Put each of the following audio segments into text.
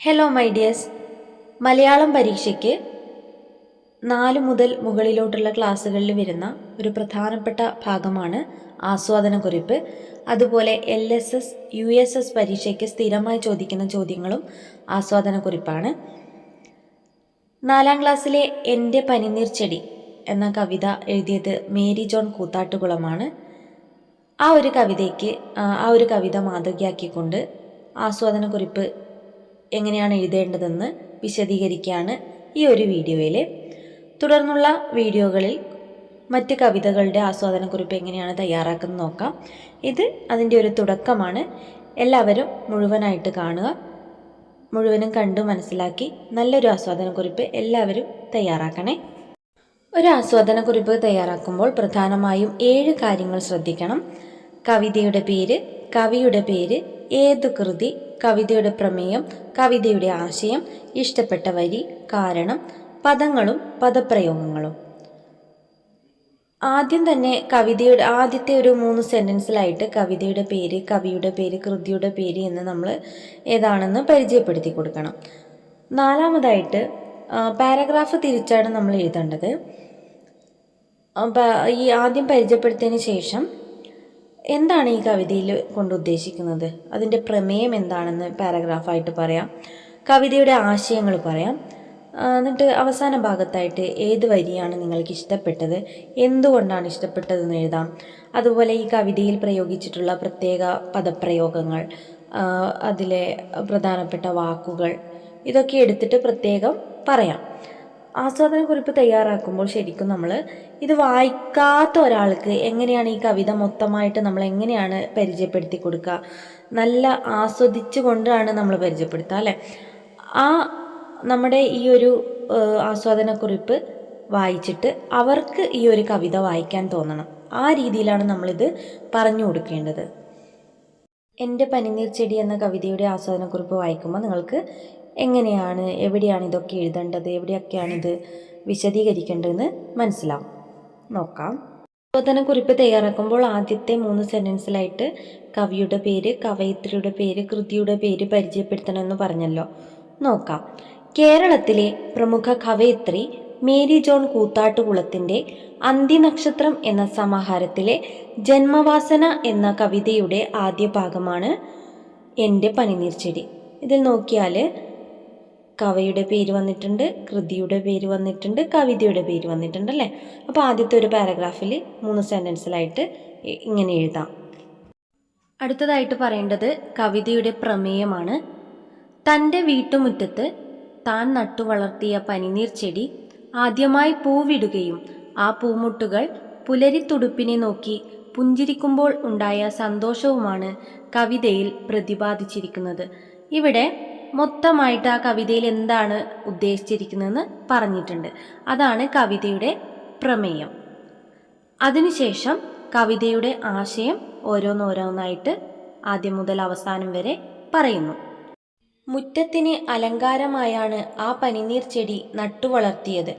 Hello my dears Malayalam പരീക്ഷയ്ക്ക് നാല് മുതൽ മുകളിലോട്ടുള്ള ക്ലാസ്സുകളിൽ വരുന്ന ഒരു പ്രധാനപ്പെട്ട ഭാഗമാണ് ആസ്വാദനക്കുറിപ്പ്. അതുപോലെ L S S U S S പരീക്ഷയ്ക്ക് സ്ഥിരമായി ചോദിക്കുന്ന ചോദ്യങ്ങളും ആസ്വാദനക്കുറിപ്പാണ്. നാലാം ക്ലാസ്സിലെ എന്റെ പനിനീർച്ചെടി എന്ന കവിത എഴുതിയത് മേരി ജോൺ കൂത്താട്ടുകുളമാണ്. ആ ഒരു കവിതയ്ക്ക് ആ ഒരു കവിത മാതൃകയാക്കിക്കൊണ്ട് ആസ്വാദനക്കുറിപ്പ് എങ്ങനെയാണ് എഴുതേണ്ടതെന്ന് വിശദീകരിക്കുകയാണ് ഈ ഒരു വീഡിയോയിൽ തുടർന്നുള്ള വീഡിയോകളിൽ മറ്റ് കവിതകളുടെ ആസ്വാദനക്കുറിപ്പ് എങ്ങനെയാണ് തയ്യാറാക്കുന്നത് നോക്കാം. ഇത് അതിന്റെ ഒരു തുടക്കമാണ്. എല്ലാവരും മുഴുവനായിട്ട് കാണുക. മുഴുവനും കണ്ടു മനസ്സിലാക്കി നല്ലൊരു ആസ്വാദനക്കുറിപ്പ് എല്ലാവരും തയ്യാറാക്കണേ. ഒരു ആസ്വാദനക്കുറിപ്പ് തയ്യാറാക്കുമ്പോൾ പ്രധാനമായും ഏഴ് കാര്യങ്ങൾ ശ്രദ്ധിക്കണം. കവിതയുടെ പേര് കവിയുടെ പേര് ഏത് കൃതി കവിതയുടെ പ്രമേയം കവിതയുടെ ആശയം ഇഷ്ടപ്പെട്ട വരി കാരണം പദങ്ങളും പദപ്രയോഗങ്ങളും. ആദ്യം തന്നെ കവിതയുടെ ആദ്യത്തെ ഒരു മൂന്ന് സെന്റൻസിലായിട്ട് കവിതയുടെ പേര് കവിയുടെ പേര് കൃതിയുടെ പേര് എന്ന് നമ്മൾ ഏതാണെന്ന് പരിചയപ്പെടുത്തി കൊടുക്കണം. നാലാമതായിട്ട് പാരഗ്രാഫ് തിരിച്ചാണ് നമ്മൾ എഴുതേണ്ടത്. ഈ ആദ്യം പരിചയപ്പെടുത്തിയതിന് ശേഷം എന്താണ് ഈ കവിതയിൽ കൊണ്ട് ഉദ്ദേശിക്കുന്നത്? അതിന്റെ പ്രമേയം എന്താണെന്ന് പാരഗ്രാഫായിട്ട് പറയാം. കവിതയുടെ ആശയങ്ങൾ പറയാം. എന്നിട്ട് അവസാന ഭാഗത്തായിട്ട് ഏത് വരിയാണ് നിങ്ങൾക്ക് ഇഷ്ടപ്പെട്ടത്? എന്തുകൊണ്ടാണ് ഇഷ്ടപ്പെട്ടതെന്ന് എഴുതാം. അതുപോലെ ഈ കവിതയിൽ പ്രയോഗിച്ചിട്ടുള്ള പ്രത്യേക പദപ്രയോഗങ്ങൾ അതിലെ പ്രധാനപ്പെട്ട വാക്കുകൾ ഇതൊക്കെ എടുത്തിട്ട് പ്രത്യേകം പറയാം. ആസ്വാദനക്കുറിപ്പ് തയ്യാറാക്കുമ്പോൾ ശരിക്കും നമ്മൾ ഇത് വായിക്കാത്ത ഒരാൾക്ക് എങ്ങനെയാണ് ഈ കവിത മൊത്തമായിട്ട് നമ്മൾ എങ്ങനെയാണ് പരിചയപ്പെടുത്തി കൊടുക്കുക? നല്ല ആസ്വദിച്ചു കൊണ്ടാണ് നമ്മൾ പരിചയപ്പെടുത്തുക അല്ലേ? ആ നമ്മുടെ ഈ ഒരു ആസ്വാദനക്കുറിപ്പ് വായിച്ചിട്ട് അവർക്ക് ഈ ഒരു കവിത വായിക്കാൻ തോന്നണം. ആ രീതിയിലാണ് നമ്മളിത് പറഞ്ഞു കൊടുക്കേണ്ടത്. എന്റെ പനിനീർ ചെടി എന്ന കവിതയുടെ ആസ്വാദനക്കുറിപ്പ് വായിക്കുമ്പോൾ നിങ്ങൾക്ക് എങ്ങനെയാണ് എവിടെയാണ് ഇതൊക്കെ എഴുതേണ്ടത് എവിടെയൊക്കെയാണിത് വിശദീകരിക്കേണ്ടതെന്ന് മനസ്സിലാവും. നോക്കാം. കുറിപ്പ് തയ്യാറാക്കുമ്പോൾ ആദ്യത്തെ മൂന്ന് സെന്റൻസിലായിട്ട് കവിയുടെ പേര് കവയിത്രിയുടെ പേര് കൃതിയുടെ പേര് പരിചയപ്പെടുത്തണമെന്ന് പറഞ്ഞല്ലോ. നോക്കാം. കേരളത്തിലെ പ്രമുഖ കവയിത്രി മേരി ജോൺ കൂത്താട്ടുകുളത്തിന്റെ അന്തിനക്ഷത്രം എന്ന സമാഹാരത്തിലെ ജന്മവാസന എന്ന കവിതയുടെ ആദ്യ ഭാഗമാണ് എന്റെ പനിനീർച്ചെടി. ഇതിൽ നോക്കിയാൽ കവയുടെ പേര് വന്നിട്ടുണ്ട് കൃതിയുടെ പേര് വന്നിട്ടുണ്ട് കവിതയുടെ പേര് വന്നിട്ടുണ്ട് അല്ലേ? അപ്പോൾ ആദ്യത്തെ ഒരു പാരഗ്രാഫിൽ മൂന്ന് സെന്റൻസിലായിട്ട് ഇങ്ങനെ എഴുതാം. അടുത്തതായിട്ട് പറയേണ്ടത് കവിതയുടെ പ്രമേയമാണ്. തന്റെ വീട്ടുമുറ്റത്ത് താൻ നട്ടുവളർത്തിയ പനിനീർ ചെടി ആദ്യമായി പൂവിടുകയും ആ പൂമുട്ടുകൾ പുലരിത്തുടുപ്പിനെ നോക്കി പുഞ്ചിരിക്കുമ്പോൾ ഉണ്ടായ സന്തോഷവുമാണ് കവിതയിൽ പ്രതിപാദിച്ചിരിക്കുന്നത്. ഇവിടെ മൊത്തമായിട്ട് ആ കവിതയിൽ എന്താണ് ഉദ്ദേശിച്ചിരിക്കുന്നതെന്ന് പറഞ്ഞിട്ടുണ്ട്. അതാണ് കവിതയുടെ പ്രമേയം. അതിനുശേഷം കവിതയുടെ ആശയം ഓരോന്നോരോന്നായിട്ട് ആദ്യം മുതൽ അവസാനം വരെ പറയുന്നു. മുറ്റത്തിന് അലങ്കാരമായാണ് ആ പനിനീർ ചെടി നട്ടുവളർത്തിയത്.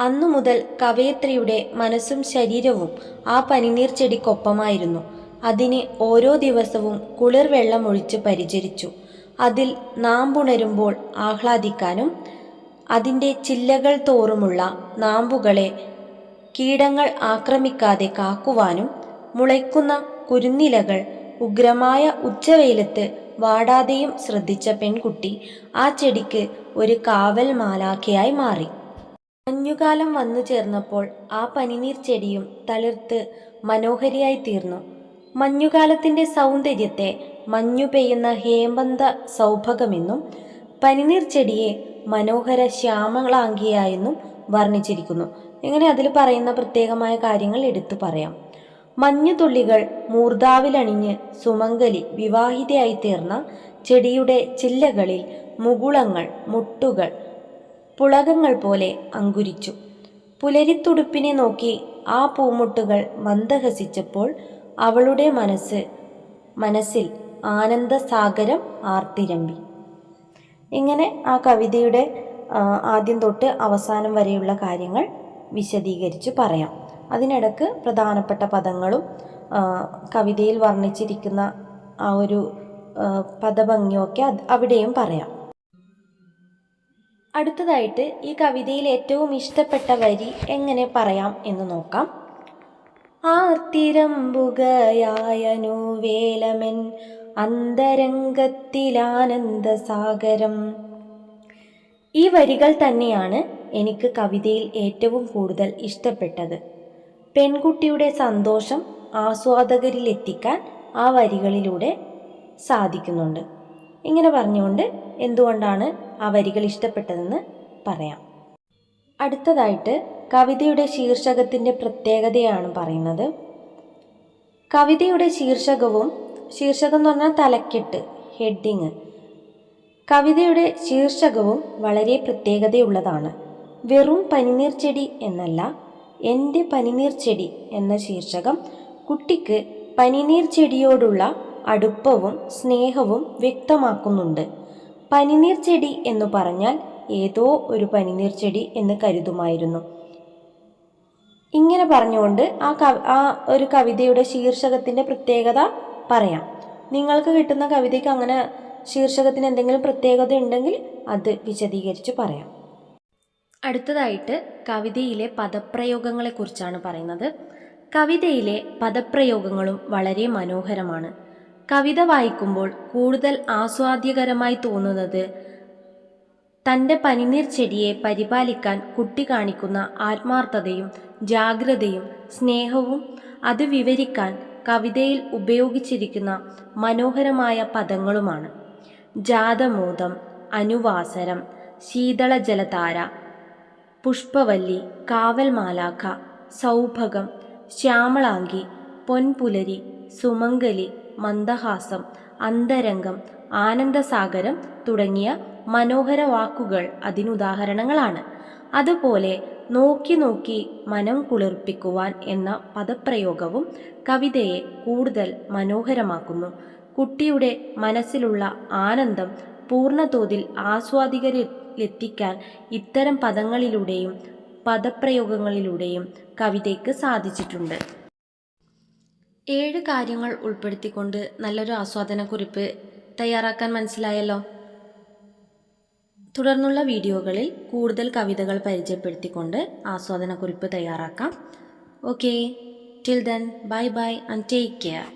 അന്നു മുതൽ കവയത്രിയുടെ മനസ്സും ശരീരവും ആ പനിനീർ ചെടിക്കൊപ്പമായിരുന്നു. അതിന് ഓരോ ദിവസവും കുളിർ വെള്ളമൊഴിച്ച് പരിചരിച്ചു. അതിൽ നാമ്പുണരുമ്പോൾ ആഹ്ലാദിക്കാനും അതിന്റെ ചില്ലകൾ തോറുമുള്ള നാമ്പുകളെ കീടങ്ങൾ ആക്രമിക്കാതെ കാക്കുവാനും മുളയ്ക്കുന്ന കുരുന്നിലകൾ ഉഗ്രമായ ഉച്ചവെയിലത്ത് വാടാതെയും ശ്രദ്ധിച്ച പെൺകുട്ടി ആ ചെടിക്ക് ഒരു കാവൽ മാലാഖയായി മാറി. മഞ്ഞുകാലം വന്നു ചേർന്നപ്പോൾ ആ പനിനീർ ചെടിയും തളിർത്ത് മനോഹരിയായി തീർന്നു. മഞ്ഞുകാലത്തിന്റെ സൗന്ദര്യത്തെ മഞ്ഞു പെയ്യുന്ന ഹേമന്ത സൗഭഗമെന്നും പനിനീർ ചെടിയെ മനോഹര ശ്യാമളാംഗിയായെന്നും വർണിച്ചിരിക്കുന്നു. ഇങ്ങനെ അതിൽ പറയുന്ന പ്രത്യേകമായ കാര്യങ്ങൾ എടുത്തു പറയാം. മഞ്ഞുതുള്ളികൾ മൂർധാവിലണിഞ്ഞ് സുമംഗലി വിവാഹിതയായി തീർന്ന ചെടിയുടെ ചില്ലകളിൽ മുകുളങ്ങൾ മുട്ടുകൾ പുളകങ്ങൾ പോലെ അങ്കുരിച്ചു. പുലരിത്തുടുപ്പിനെ നോക്കി ആ പൂമുട്ടുകൾ മന്ദഹസിച്ചപ്പോൾ അവളുടെ മനസ്സ് മനസ്സിൽ ആനന്ദസാഗരം ആർത്തിരമ്പി. ഇങ്ങനെ ആ കവിതയുടെ ആദ്യം തൊട്ട് അവസാനം വരെയുള്ള കാര്യങ്ങൾ വിശദീകരിച്ച് പറയാം. അതിനിടക്ക് പ്രധാനപ്പെട്ട പദങ്ങളും കവിതയിൽ വർണിച്ചിരിക്കുന്ന ആ ഒരു പദഭംഗിയൊക്കെ അവിടെയും പറയാം. അടുത്തതായിട്ട് ഈ കവിതയിൽ ഏറ്റവും ഇഷ്ടപ്പെട്ട വരി എങ്ങനെ പറയാം എന്ന് നോക്കാം. ആർത്തിരമ്പുകയായനു വേലമൻ അന്തരംഗത്തിലാനന്ദസാഗരം. ഈ വരികൾ തന്നെയാണ് എനിക്ക് കവിതയിൽ ഏറ്റവും കൂടുതൽ ഇഷ്ടപ്പെട്ടത്. പെൺകുട്ടിയുടെ സന്തോഷം ആസ്വാദകരിലെത്തിക്കാൻ ആ വരികളിലൂടെ സാധിക്കുന്നുണ്ട്. ഇങ്ങനെ പറഞ്ഞുകൊണ്ട് എന്തുകൊണ്ടാണ് ആ വരികൾ ഇഷ്ടപ്പെട്ടതെന്ന് പറയാം. അടുത്തതായിട്ട് കവിതയുടെ ശീർഷകത്തിന്റെ പ്രത്യേകതയാണ് പറയുന്നത്. കവിതയുടെ ശീർഷകവും ശീർഷകം എന്ന് പറഞ്ഞാൽ തലക്കെട്ട് ഹെഡിങ്. കവിതയുടെ ശീർഷകവും വളരെ പ്രത്യേകതയുള്ളതാണ്. വെറും പനിനീർ ചെടി എന്നല്ല എന്റെ പനിനീർ ചെടി എന്ന ശീർഷകം കുട്ടിക്ക് പനിനീർ ചെടിയോടുള്ള അടുപ്പവും സ്നേഹവും വ്യക്തമാക്കുന്നുണ്ട്. പനിനീർ ചെടി എന്ന് പറഞ്ഞാൽ ഏതോ ഒരു പനിനീർ ചെടി എന്ന് കരുതുമായിരുന്നു. ഇങ്ങനെ പറഞ്ഞുകൊണ്ട് ആ കവി ആ ഒരു കവിതയുടെ ശീർഷകത്തിന്റെ പ്രത്യേകത പറയാം. നിങ്ങൾക്ക് കിട്ടുന്ന കവിതയ്ക്ക് അങ്ങനെ ശീർഷകത്തിന് എന്തെങ്കിലും പ്രത്യേകത ഉണ്ടെങ്കിൽ അത് വിശദീകരിച്ച് പറയാം. അടുത്തതായിട്ട് കവിതയിലെ പദപ്രയോഗങ്ങളെക്കുറിച്ചാണ് പറയുന്നത്. കവിതയിലെ പദപ്രയോഗങ്ങളും വളരെ മനോഹരമാണ്. കവിത വായിക്കുമ്പോൾ കൂടുതൽ ആസ്വാദ്യകരമായി തോന്നുന്നത് തന്റെ പനിനീർ ചെടിയെ പരിപാലിക്കാൻ കുട്ടി കാണിക്കുന്ന ആത്മാർത്ഥതയും ജാഗ്രതയും സ്നേഹവും അത് വിവരിക്കാൻ കവിതയിൽ ഉപയോഗിച്ചിരിക്കുന്ന മനോഹരമായ പദങ്ങളുമാണ്. ജാതമോദം അനുവാസരം ശീതള ജലധാര പുഷ്പവല്ലി കാവൽ മാലാഖ സൗഭകം ശ്യാമളാങ്കി പൊൻപുലരി സുമംഗലി മന്ദഹാസം അന്തരംഗം ആനന്ദസാഗരം തുടങ്ങിയ മനോഹര വാക്കുകൾ അതിനുദാഹരണങ്ങളാണ്. അതുപോലെ നോക്കി നോക്കി മനം കുളിർപ്പിക്കുവാൻ എന്ന പദപ്രയോഗവും കവിതയെ കൂടുതൽ മനോഹരമാക്കുന്നു. കുട്ടിയുടെ മനസ്സിലുള്ള ആനന്ദം പൂർണതോതിൽ ആസ്വാദികരിലെത്തിക്കാൻ ഇത്തരം പദങ്ങളിലൂടെയും പദപ്രയോഗങ്ങളിലൂടെയും കവിതയ്ക്ക് സാധിച്ചിട്ടുണ്ട്. ഏഴ് കാര്യങ്ങൾ ഉൾപ്പെടുത്തിക്കൊണ്ട് നല്ലൊരു ആസ്വാദനക്കുറിപ്പ് തയ്യാറാക്കാൻ മനസ്സിലായല്ലോ? തുടർന്നുള്ള വീഡിയോകളിൽ കൂടുതൽ കവിതകൾ പരിചയപ്പെടുത്തിക്കൊണ്ട് ആസ്വാദനക്കുറിപ്പ് തയ്യാറാക്കാം. Okay till then bye bye and take care